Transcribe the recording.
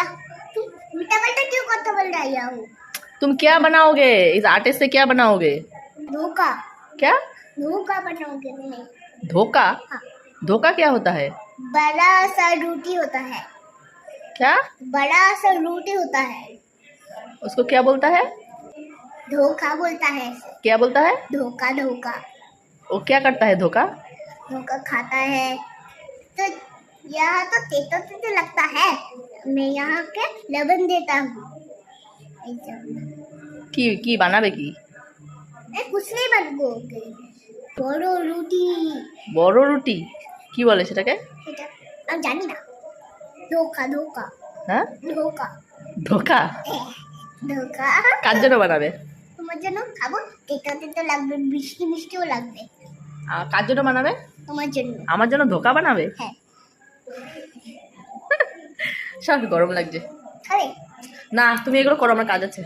क्या? तुम उल्टा पल्टा क्यों करते बोल रहा हो? तुम क्या बनाओगे? इस आटे से क्या बनाओगे? धोखा। क्या? धोखा बनाओगे धोखा? हाँ। धोखा क्या होता है? बड़ा सा रोटी होता है। क्या? बड़ा सा रोटी होता है। उसको क्या बोलता है? धोखा बोलता है। क्या बोलता है? धोखा धोखा। वो क्या करता है धोखा? धोखा खाता है। तो यहाँ तो तेतो तेतो लगता है। मैं यहाँ के लबन देता हूँ ऐसा। কি কি বানাবে কি मैं कुछ नहीं बनबोगे বড় রুটি বড় রুটি কি বলে সেটাকে এটা আমি জানি না ধোকা ধোকা হ্যাঁ ধোকা ধোকা এহ, ধোকা কার জন্য বানাবে তোমার জন্য খাবো তেতো তেতো লাগবে মিষ্টি মিষ্টিও লাগবে আর কার জন্য বানাবে তোমার জন্য আমার জন্য ধোকা বানাবে হ্যাঁ সব গরম লাগছে। না তুমি এগুলো করো আমার কাজ আছে।